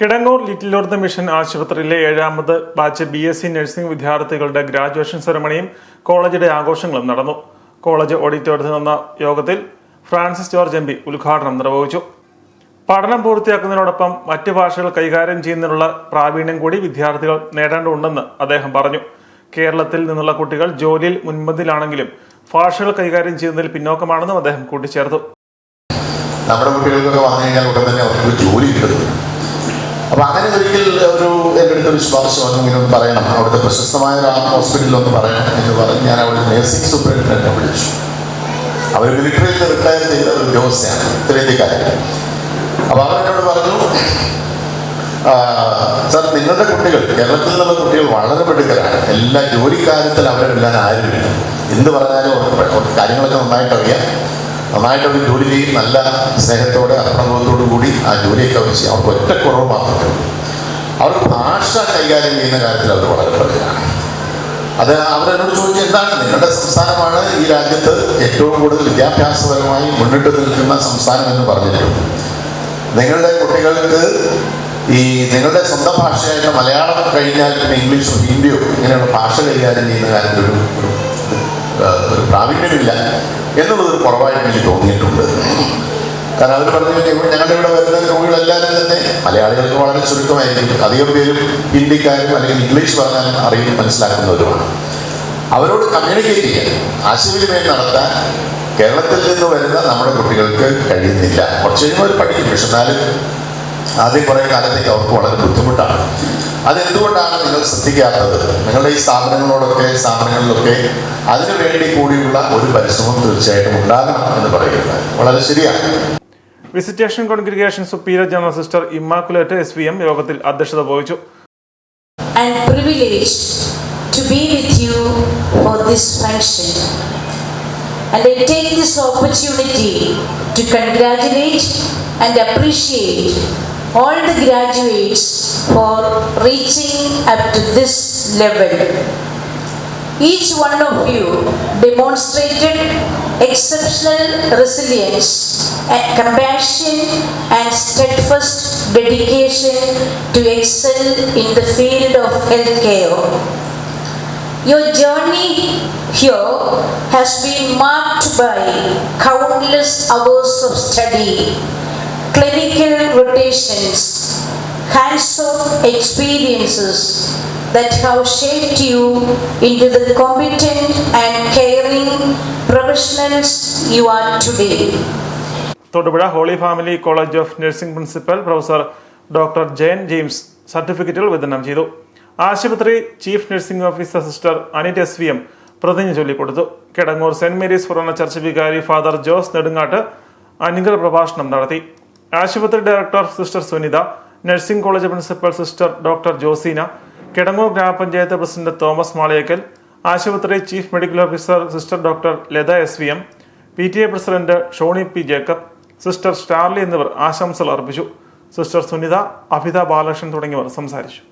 Kidangoor little ഓർത്ത് mission ആശുപത്രിയിലെ ഏഴാമത് batch B S C nursing വിദ്യാർത്ഥികളുടെ ഗ്രാജുവേഷൻ സെറമണിയും കോളേജിലെ ആഘോഷങ്ങളും നടന്നു. കോളേജ് ഓഡിറ്റോറിയത്തിൽ നടന്ന യോഗത്തിൽ ഫ്രാൻസിസ് ജോർജ് എം പി ഉദ്ഘാടനം നിർവഹിച്ചു. പഠനം പൂർത്തിയാക്കുന്നതിനോടൊപ്പം മറ്റ് ഭാഷകൾ കൈകാര്യം ചെയ്യുന്നതിനുള്ള പ്രാവീണ്യം കൂടി വിദ്യാർത്ഥികൾ നേടേണ്ടതുണ്ടെന്ന് അദ്ദേഹം പറഞ്ഞു. കേരളത്തിൽ നിന്നുള്ള കുട്ടികൾ ജോലിയിൽ മുൻപന്തിലാണെങ്കിലും ഭാഷകൾ കൈകാര്യം ചെയ്യുന്നതിൽ പിന്നോക്കമാണെന്നും അദ്ദേഹം കൂട്ടിച്ചേർത്തു. നമ്മുടെ കുട്ടികൾക്കൊക്കെ വന്നു കഴിഞ്ഞാൽ ഉടൻ തന്നെ അവർക്ക് ജോലി കിട്ടുന്നു അപ്പൊ അങ്ങനെ ഒരിക്കൽ ഒരു എന്റെ അടുത്ത് വിശ്വാസം വന്നു ഇങ്ങനെ ഒന്ന് പറയണം. അവിടുത്തെ പ്രശസ്തമായ ഒരു ഹോസ്പിറ്റലിൽ ഒന്ന് പറയണം എന്ന് പറഞ്ഞ് ഞാൻ അവിടെ നഴ്സിംഗ് സൂപ്രണ്ടിനെ വിളിച്ചു. അവർ മിലിറ്ററിയിൽ നിന്ന് റിട്ടയർ ചെയ്ത ഒരു ഉദ്യോഗസ്ഥയാണ് ഉത്തരേന്ത്യക്കാരൻ അപ്പൊ അവർ എന്നോട് പറഞ്ഞു "ആ, സാർ നിങ്ങളുടെ കുട്ടികൾ കേരളത്തിൽ നിന്നുള്ള കുട്ടികൾ വളരെ പെടുക്കലാണ് എല്ലാ ജോലിക്കാര്യത്തിൽ അവരെ ആരും ആരുമില്ല. എന്ത് പറഞ്ഞാലും കാര്യങ്ങളൊക്കെ നന്നായിട്ട് അറിയാം നന്നായിട്ട് അവർ ജോലി ചെയ്യും. നല്ല സ്നേഹത്തോടെ അപ്രബോധത്തോടു കൂടി ആ ജോലിയൊക്കെ അവർ ചെയ്യും. അവർക്ക് ഒറ്റ കുറവ് മാത്രമേ അവർക്ക് ഭാഷ കൈകാര്യം ചെയ്യുന്ന കാര്യത്തിൽ അവർ വളരെ പ്രതിയാണ്. അത് അവരെന്നോട് ചോദിച്ചു എന്താണ് നിങ്ങളുടെ സംസ്ഥാനമാണ് ഈ രാജ്യത്ത് ഏറ്റവും കൂടുതൽ വിദ്യാഭ്യാസപരമായി മുന്നിട്ട് നിൽക്കുന്ന സംസ്ഥാനം എന്ന് പറഞ്ഞിട്ടുണ്ട് നിങ്ങളുടെ കുട്ടികൾക്ക് ഈ നിങ്ങളുടെ സ്വന്തം ഭാഷയായിട്ട് മലയാളം കഴിഞ്ഞാൽ പിന്നെ ഇംഗ്ലീഷോ ഹിന്ദിയോ ഇങ്ങനെയുള്ള ഭാഷ കൈകാര്യം ചെയ്യുന്ന കാര്യത്തിൽ ഒരു, ഒരു പ്രാവീണ്യമില്ല. എന്നുള്ളതൊരു കുറവായിട്ട് എനിക്ക് തോന്നിയിട്ടുണ്ട്. കാരണം അവർ പറഞ്ഞു ഞങ്ങളുടെ ഇവിടെ വരുന്ന രോഗികളെല്ലാവരും തന്നെ മലയാളികൾക്ക് വളരെ ചുരുക്കമായിരിക്കും. അധികം പേരും ഹിന്ദിക്കാരും അല്ലെങ്കിൽ ഇംഗ്ലീഷ് പറഞ്ഞാൽ അറിയും മനസ്സിലാക്കുന്നവരുമാണ്. അവരോട് കമ്മ്യൂണിക്കേറ്റ് ചെയ്യാൻ ആശയവിനിമയം നടത്താൻ കേരളത്തിൽ നിന്ന് വരുന്ന നമ്മുടെ കുട്ടികൾക്ക് കഴിയുന്നില്ല. കുറച്ച് കഴിയുമ്പോൾ അവർ പഠിക്കും. പക്ഷെ എന്നാലും ആദ്യം കുറേ കാലത്തേക്ക് അവർക്ക് വളരെ ബുദ്ധിമുട്ടാണ്. അതെന്തുകൊണ്ടാണ് നിങ്ങൾ ശ്രദ്ധിക്കാത്തത്? നിങ്ങളുടെ ഈ സ്ഥാപനങ്ങളോടൊക്കെ സ്ഥാപനങ്ങളിലൊക്കെ അതിനു വേണ്ടി കൂടിയുള്ള ഒരു പരിശ്രമം തീർച്ചയായിട്ടും ഉണ്ടാകണം എന്ന് പറയുന്നത്. വളരെ ശരിയാണ്. Visitation congregation superior general sister Immaculate S V M യോഗത്തിൽ അധ്യക്ഷത വഹിച്ചു. And privileged to be with you for this function. And I take this opportunity to congratulate and appreciate all the graduates for reaching up to this level. Each one of you demonstrated exceptional resilience and compassion and steadfast dedication to excel in the field of healthcare. Your journey here has been marked by countless hours of study, clinical rotations, hands-on experiences that have shaped you into the competent and caring professionals you are today. Thodupuzha holy family college of nursing principal professor doctor Jayan James സർട്ടിഫിക്കറ്റുകൾ വിതരണം ചെയ്തു. ആശുപത്രി chief nursing officer sister Anit S V M പ്രതിജ്ഞ ചൊല്ലിക്കൊടുത്തു. Kidangoor saint Mary's forane church വികാരി father Jose Nedungatt അനുഗ്രഹ പ്രഭാഷണം നടത്തി. ആശുപത്രി director sister Sunitha nursing college principal sister doctor Joseena Kidangoor grama panchayat president Thomas Malayakkal ആശുപത്രി chief medical officer sister doctor Latha S V M P T A president Shoni P Jacob sister Starly എന്നിവർ ആശംസകൾ അർപ്പിച്ചു. Sister Sunitha Abhitha Balakrishnan തുടങ്ങിയവർ സംസാരിച്ചു.